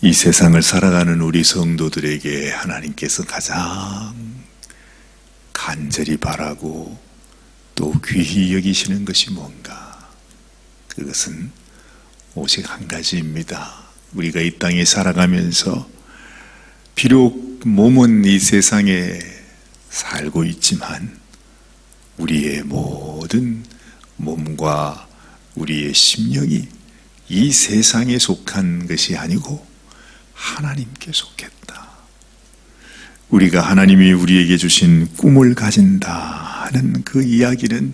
이 세상을 살아가는 우리 성도들에게 하나님께서 가장 간절히 바라고 또 귀히 여기시는 것이 뭔가? 그것은 오직 한 가지입니다. 우리가 이 땅에 살아가면서 비록 몸은 이 세상에 살고 있지만 우리의 모든 몸과 우리의 심령이 이 세상에 속한 것이 아니고 하나님께 속했다. 우리가 하나님이 우리에게 주신 꿈을 가진다 하는 그 이야기는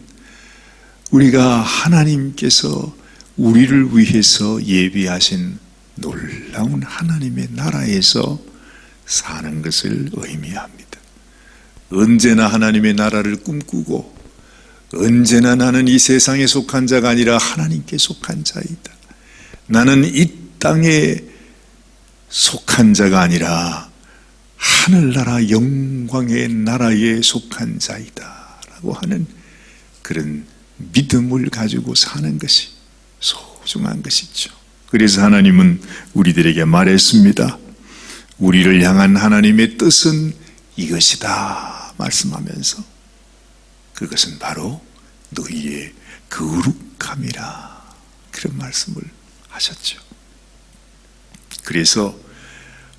우리가 하나님께서 우리를 위해서 예비하신 놀라운 하나님의 나라에서 사는 것을 의미합니다. 언제나 하나님의 나라를 꿈꾸고 언제나 나는 이 세상에 속한 자가 아니라 하나님께 속한 자이다. 나는 이 땅에 속한 자가 아니라 하늘나라 영광의 나라에 속한 자이다. 라고 하는 그런 믿음을 가지고 사는 것이 소중한 것이죠. 그래서 하나님은 우리들에게 말했습니다. 우리를 향한 하나님의 뜻은 이것이다. 말씀하면서 그것은 바로 너희의 거룩함이라. 그런 말씀을 하셨죠. 그래서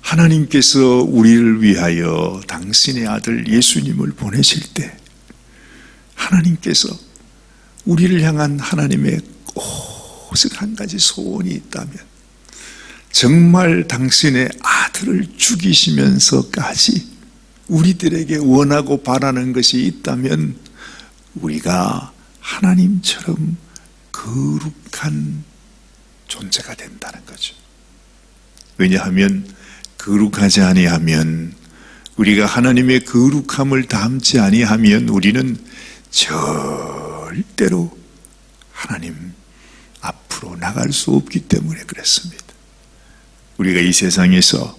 하나님께서 우리를 위하여 당신의 아들 예수님을 보내실 때 하나님께서 우리를 향한 하나님의 오직 한 가지 소원이 있다면 정말 당신의 아들을 죽이시면서까지 우리들에게 원하고 바라는 것이 있다면 우리가 하나님처럼 거룩한 존재가 된다는 거죠. 왜냐하면 거룩하지 아니하면 우리가 하나님의 거룩함을 담지 아니하면 우리는 절대로 하나님 앞으로 나갈 수 없기 때문에 그랬습니다. 우리가 이 세상에서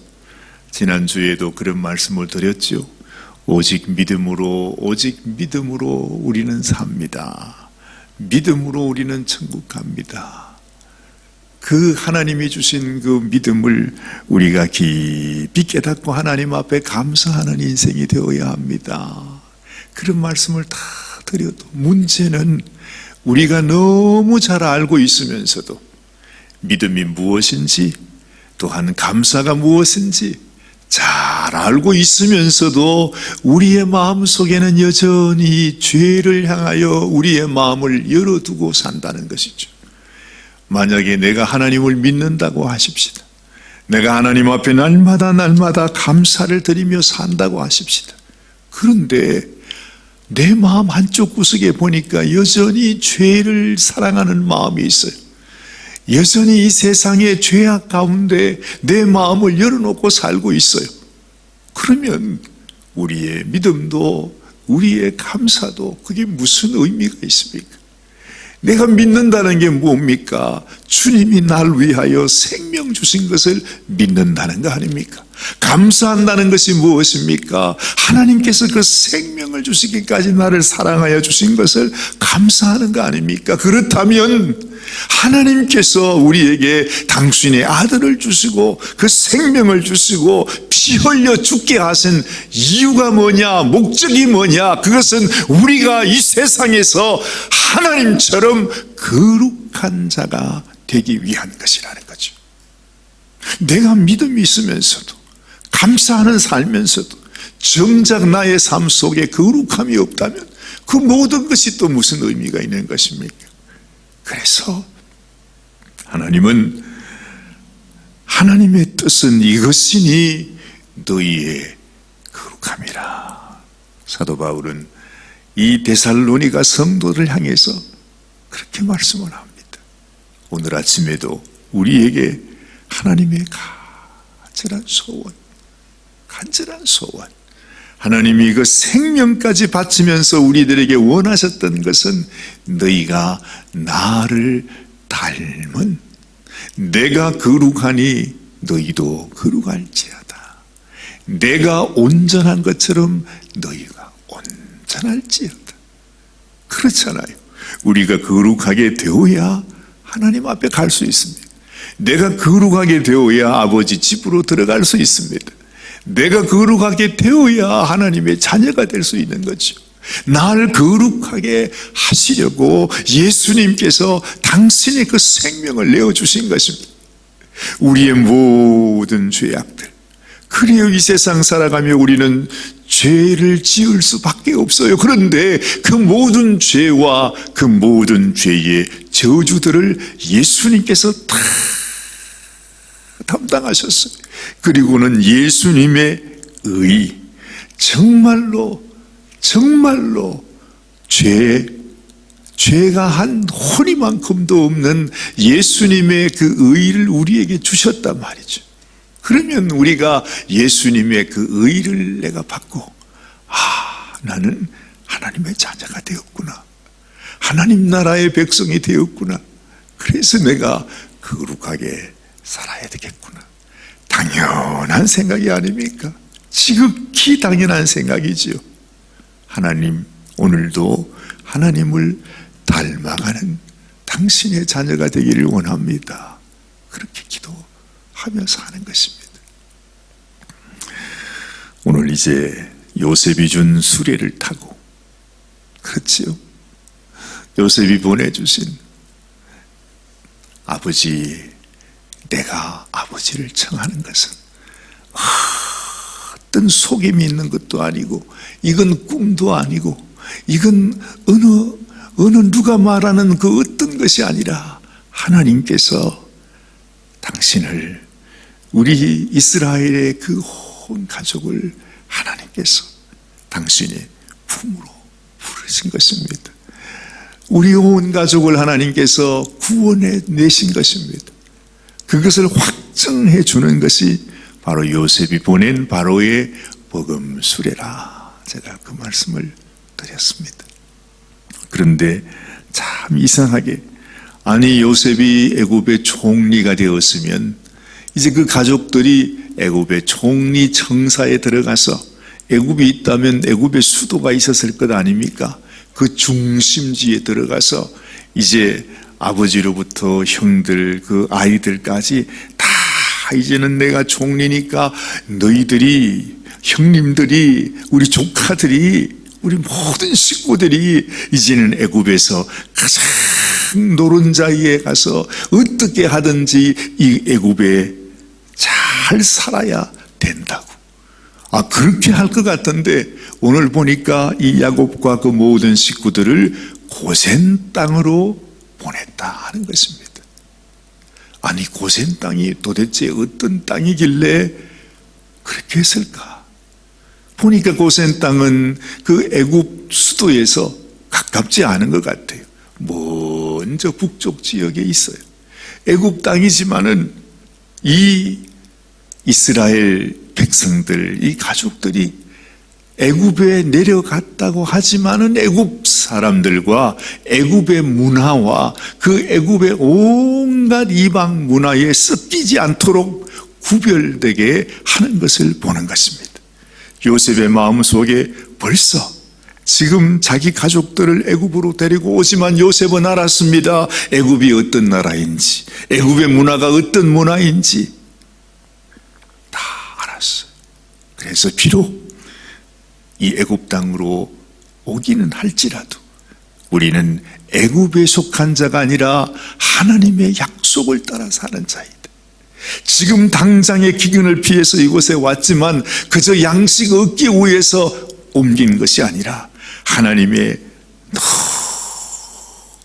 지난주에도 그런 말씀을 드렸죠. 오직 믿음으로, 오직 믿음으로 우리는 삽니다. 믿음으로 우리는 천국 갑니다. 그 하나님이 주신 그 믿음을 우리가 깊이 깨닫고 하나님 앞에 감사하는 인생이 되어야 합니다. 그런 말씀을 다 드려도 문제는 우리가 너무 잘 알고 있으면서도 믿음이 무엇인지 또한 감사가 무엇인지 잘 알고 있으면서도 우리의 마음 속에는 여전히 죄를 향하여 우리의 마음을 열어두고 산다는 것이죠. 만약에 내가 하나님을 믿는다고 하십시다. 내가 하나님 앞에 날마다 날마다 감사를 드리며 산다고 하십시다. 그런데 내 마음 한쪽 구석에 보니까 여전히 죄를 사랑하는 마음이 있어요. 여전히 이 세상의 죄악 가운데 내 마음을 열어놓고 살고 있어요. 그러면 우리의 믿음도 우리의 감사도 그게 무슨 의미가 있습니까? 내가 믿는다는 게 뭡니까? 주님이 날 위하여 생명 주신 것을 믿는다는 거 아닙니까? 감사한다는 것이 무엇입니까? 하나님께서 그 생명을 주시기까지 나를 사랑하여 주신 것을 감사하는 거 아닙니까? 그렇다면 하나님께서 우리에게 당신의 아들을 주시고 그 생명을 주시고 피 흘려 죽게 하신 이유가 뭐냐? 목적이 뭐냐? 그것은 우리가 이 세상에서 하나님처럼 거룩한 자가 되기 위한 것이라는 거죠. 내가 믿음이 있으면서도 감사하는 살면서도 정작 나의 삶 속에 거룩함이 없다면 그 모든 것이 또 무슨 의미가 있는 것입니까? 그래서 하나님은 하나님의 뜻은 이것이니 너희의 거룩함이라. 사도 바울은 이 데살로니가 성도를 향해서 그렇게 말씀을 합니다. 오늘 아침에도 우리에게 하나님의 간절한 소원, 간절한 소원, 하나님이 그 생명까지 바치면서 우리들에게 원하셨던 것은 너희가 나를 닮은 내가 거룩하니 너희도 거룩할지어다. 내가 온전한 것처럼 너희가 온전할지어다. 그렇잖아요. 우리가 거룩하게 되어야 하나님 앞에 갈 수 있습니다. 내가 거룩하게 되어야 아버지 집으로 들어갈 수 있습니다. 내가 거룩하게 되어야 하나님의 자녀가 될 수 있는 거죠. 날 거룩하게 하시려고 예수님께서 당신의 그 생명을 내어주신 것입니다. 우리의 모든 죄악들. 그래요, 이 세상 살아가며 우리는 죄를 지을 수밖에 없어요. 그런데 그 모든 죄와 그 모든 죄의 저주들을 예수님께서 다 담당하셨어요. 그리고는 예수님의 의, 정말로, 정말로 죄, 죄가 한 호리만큼도 없는 예수님의 그 의를 우리에게 주셨단 말이죠. 그러면 우리가 예수님의 그 의를 내가 받고, 아, 나는 하나님의 자녀가 되었구나. 하나님 나라의 백성이 되었구나. 그래서 내가 거룩하게 살아야 되겠구나. 당연한 생각이 아닙니까? 지극히 당연한 생각이지요. 하나님, 오늘도 하나님을 닮아가는 당신의 자녀가 되기를 원합니다. 그렇게 기도하며 사는 것입니다. 오늘 이제 요셉이 준 수레를 타고, 그렇지요. 요셉이 보내주신 아버지, 내가 아버지를 청하는 것은 어떤 속임이 있는 것도 아니고, 이건 꿈도 아니고, 이건 어느, 어느 누가 말하는 그 어떤 것이 아니라 하나님께서 당신을 우리 이스라엘의 그 온 가족을 하나님께서 당신의 품으로 부르신 것입니다. 우리 온 가족을 하나님께서 구원해 내신 것입니다. 그것을 확증해 주는 것이 바로 요셉이 보낸 바로의 복음 수레라. 제가 그 말씀을 드렸습니다. 그런데 참 이상하게 아니 요셉이 애굽의 총리가 되었으면 이제 그 가족들이 애굽의 총리 청사에 들어가서 애굽이 있다면 애굽의 수도가 있었을 것 아닙니까? 그 중심지에 들어가서 이제 아버지로부터 형들 그 아이들까지 다 이제는 내가 총리니까 너희들이 형님들이 우리 조카들이 우리 모든 식구들이 이제는 애굽에서 가장 노른자 위에 가서 어떻게 하든지 이 애굽에 잘 살아야 된다고. 아 그렇게 할 것 같던데 오늘 보니까 이 야곱과 그 모든 식구들을 고센 땅으로 보냈다 하는 것입니다. 아니 고센 땅이 도대체 어떤 땅이길래 그렇게 했을까? 보니까 고센 땅은 그 애굽 수도에서 가깝지 않은 것 같아요. 먼저 북쪽 지역에 있어요. 애굽 땅이지만은 이 이스라엘 백성들, 이 가족들이 애굽에 내려갔다고 하지만은 애굽 사람들과 애굽의 문화와 그 애굽의 온갖 이방 문화에 섞이지 않도록 구별되게 하는 것을 보는 것입니다. 요셉의 마음 속에 벌써 지금 자기 가족들을 애굽으로 데리고 오지만 요셉은 알았습니다. 애굽이 어떤 나라인지, 애굽의 문화가 어떤 문화인지 다 알았어요. 그래서 비록 이 애굽 땅으로 오기는 할지라도 우리는 애굽에 속한 자가 아니라 하나님의 약속을 따라 사는 자이다. 지금 당장의 기근을 피해서 이곳에 왔지만 그저 양식 얻기 위해서 옮긴 것이 아니라 하나님의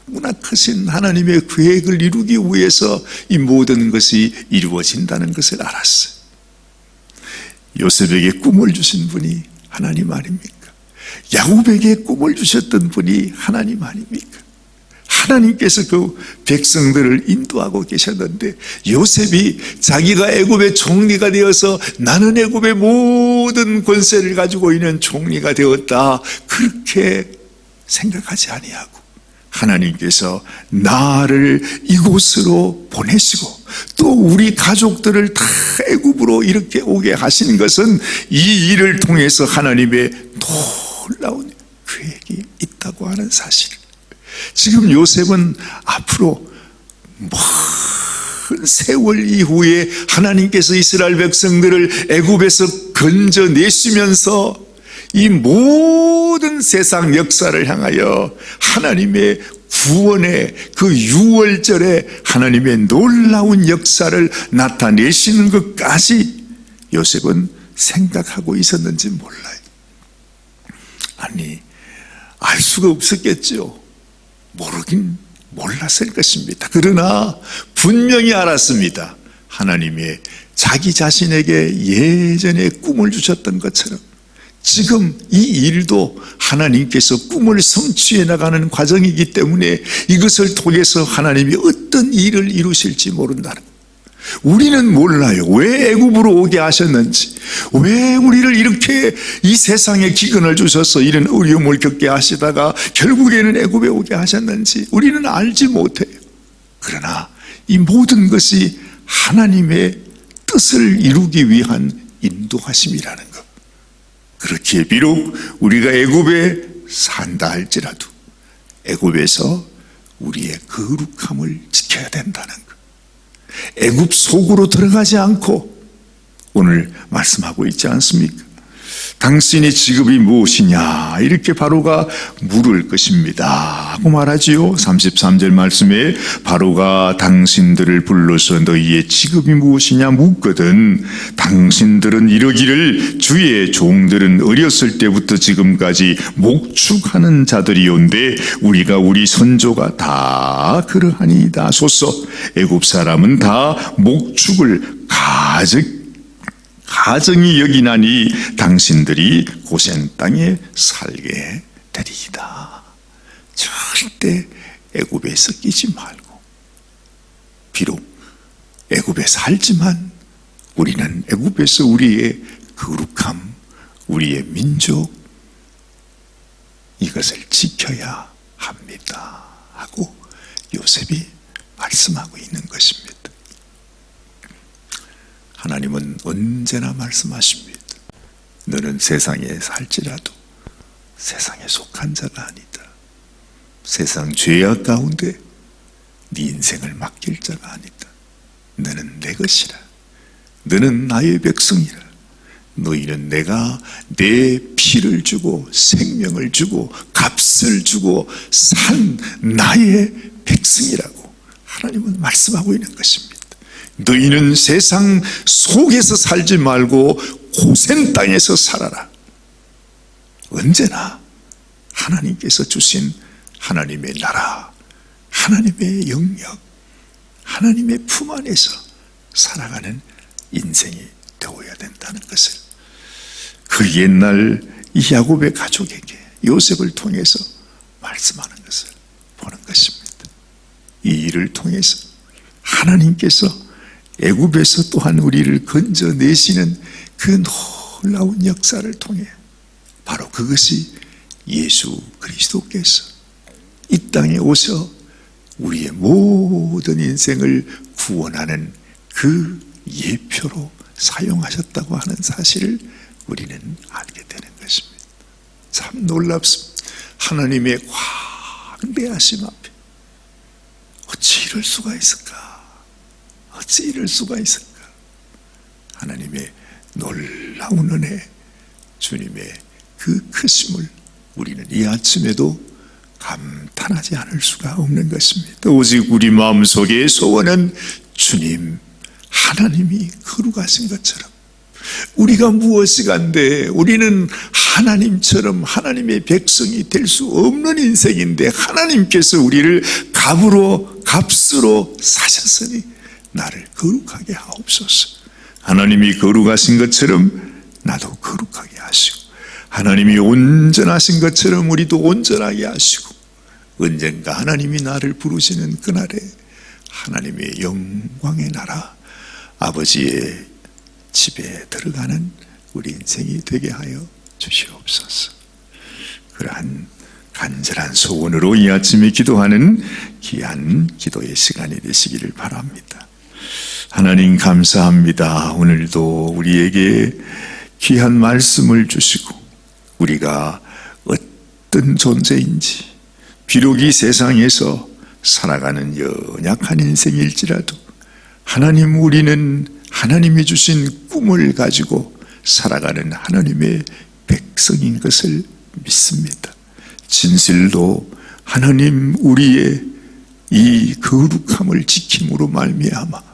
너무나 크신 하나님의 계획을 이루기 위해서 이 모든 것이 이루어진다는 것을 알았어요. 요셉에게 꿈을 주신 분이 하나님 아닙니까? 야곱에게 꿈을 주셨던 분이 하나님 아닙니까? 하나님께서 그 백성들을 인도하고 계셨는데 요셉이 자기가 애굽의 총리가 되어서 나는 애굽의 모든 권세를 가지고 있는 총리가 되었다 그렇게 생각하지 아니하고 하나님께서 나를 이곳으로 보내시고 또 우리 가족들을 다 애굽으로 이렇게 오게 하시는 것은 이 일을 통해서 하나님의 놀라운 계획이 있다고 하는 사실. 지금 요셉은 앞으로 큰 세월 이후에 하나님께서 이스라엘 백성들을 애굽에서 건져내시면서 이 모든 세상 역사를 향하여 하나님의 구원의 그 유월절에 하나님의 놀라운 역사를 나타내시는 것까지 요셉은 생각하고 있었는지 몰라요. 아니, 알 수가 없었겠죠. 모르긴 몰랐을 것입니다. 그러나 분명히 알았습니다. 하나님의 자기 자신에게 예전에 꿈을 주셨던 것처럼 지금 이 일도 하나님께서 꿈을 성취해 나가는 과정이기 때문에 이것을 통해서 하나님이 어떤 일을 이루실지 모른다는 것. 우리는 몰라요. 왜 애굽으로 오게 하셨는지, 왜 우리를 이렇게 이 세상에 기근을 주셔서 이런 어려움을 겪게 하시다가 결국에는 애굽에 오게 하셨는지 우리는 알지 못해요. 그러나 이 모든 것이 하나님의 뜻을 이루기 위한 인도하심이라는 것. 그렇기에 비록 우리가 애굽에 산다 할지라도 애굽에서 우리의 거룩함을 지켜야 된다는 것. 애굽 속으로 들어가지 않고 오늘 말씀하고 있지 않습니까? 당신의 직업이 무엇이냐? 이렇게 바로가 물을 것입니다. 하고 말하지요. 33절 말씀에 바로가 당신들을 불러서 너희의 직업이 무엇이냐 묻거든 당신들은 이러기를 주의 종들은 어렸을 때부터 지금까지 목축하는 자들이온데 우리가 우리 선조가 다 그러하니이다. 소서 애굽 사람은 다 목축을 가득 가정이 여기나니 당신들이 고센 땅에 살게 되리이다. 절대 애굽에 섞이지 말고 비록 애굽에 살지만 우리는 애굽에서 우리의 거룩함, 우리의 민족 이것을 지켜야 합니다. 하고 요셉이 말씀하고 있는 것입니다. 하나님은 언제나 말씀하십니다. 너는 세상에 살지라도 세상에 속한 자가 아니다. 세상 죄악 가운데 네 인생을 맡길 자가 아니다. 너는 내 것이라. 너는 나의 백성이라. 너희는 내가 내 피를 주고 생명을 주고 값을 주고 산 나의 백성이라고 하나님은 말씀하고 있는 것입니다. 너희는 세상 속에서 살지 말고 고센 땅에서 살아라. 언제나 하나님께서 주신 하나님의 나라, 하나님의 영역, 하나님의 품 안에서 살아가는 인생이 되어야 된다는 것을 그 옛날 이 야곱의 가족에게 요셉을 통해서 말씀하는 것을 보는 것입니다. 이 일을 통해서 하나님께서 애굽에서 또한 우리를 건져내시는 그 놀라운 역사를 통해 바로 그것이 예수 그리스도께서 이 땅에 오셔 우리의 모든 인생을 구원하는 그 예표로 사용하셨다고 하는 사실을 우리는 알게 되는 것입니다. 참 놀랍습니다. 하나님의 광대하심 앞에 어찌 이럴 수가 있을까? 어찌 이럴 수가 있을까? 하나님의 놀라운 은혜, 주님의 그 크심을 우리는 이 아침에도 감탄하지 않을 수가 없는 것입니다. 오직 우리 마음속의 소원은 주님, 하나님이 거룩하신 것처럼 우리가 무엇이 간데 우리는 하나님처럼 하나님의 백성이 될 수 없는 인생인데 하나님께서 우리를 값으로 값으로 사셨으니 나를 거룩하게 하옵소서. 하나님이 거룩하신 것처럼 나도 거룩하게 하시고 하나님이 온전하신 것처럼 우리도 온전하게 하시고 언젠가 하나님이 나를 부르시는 그날에 하나님의 영광의 나라 아버지의 집에 들어가는 우리 인생이 되게 하여 주시옵소서. 그러한 간절한 소원으로 이 아침에 기도하는 귀한 기도의 시간이 되시기를 바랍니다. 하나님 감사합니다. 오늘도 우리에게 귀한 말씀을 주시고 우리가 어떤 존재인지 비록 이 세상에서 살아가는 연약한 인생일지라도 하나님 우리는 하나님이 주신 꿈을 가지고 살아가는 하나님의 백성인 것을 믿습니다. 진실도 하나님 우리의 이 거룩함을 지킴으로 말미암아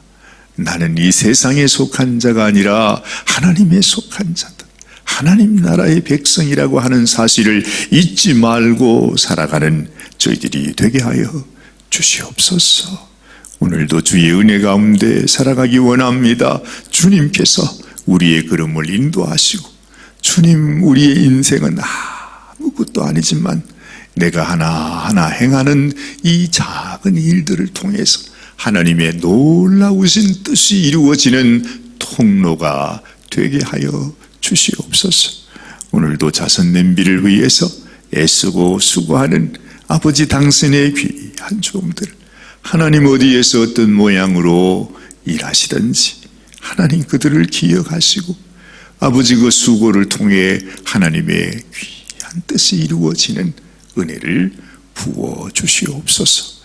나는 이 세상에 속한 자가 아니라 하나님에 속한 자다. 하나님 나라의 백성이라고 하는 사실을 잊지 말고 살아가는 저희들이 되게 하여 주시옵소서. 오늘도 주의 은혜 가운데 살아가기 원합니다. 주님께서 우리의 걸음을 인도하시고 주님 우리의 인생은 아무것도 아니지만 내가 하나하나 행하는 이 작은 일들을 통해서 하나님의 놀라우신 뜻이 이루어지는 통로가 되게 하여 주시옵소서. 오늘도 자선 냄비를 위해서 애쓰고 수고하는 아버지 당신의 귀한 종들 하나님 어디에서 어떤 모양으로 일하시든지 하나님 그들을 기억하시고 아버지 그 수고를 통해 하나님의 귀한 뜻이 이루어지는 은혜를 부어 주시옵소서.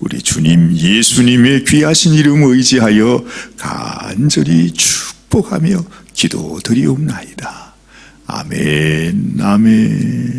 우리 주님 예수님의 귀하신 이름 의지하여 간절히 축복하며 기도드리옵나이다. 아멘, 아멘.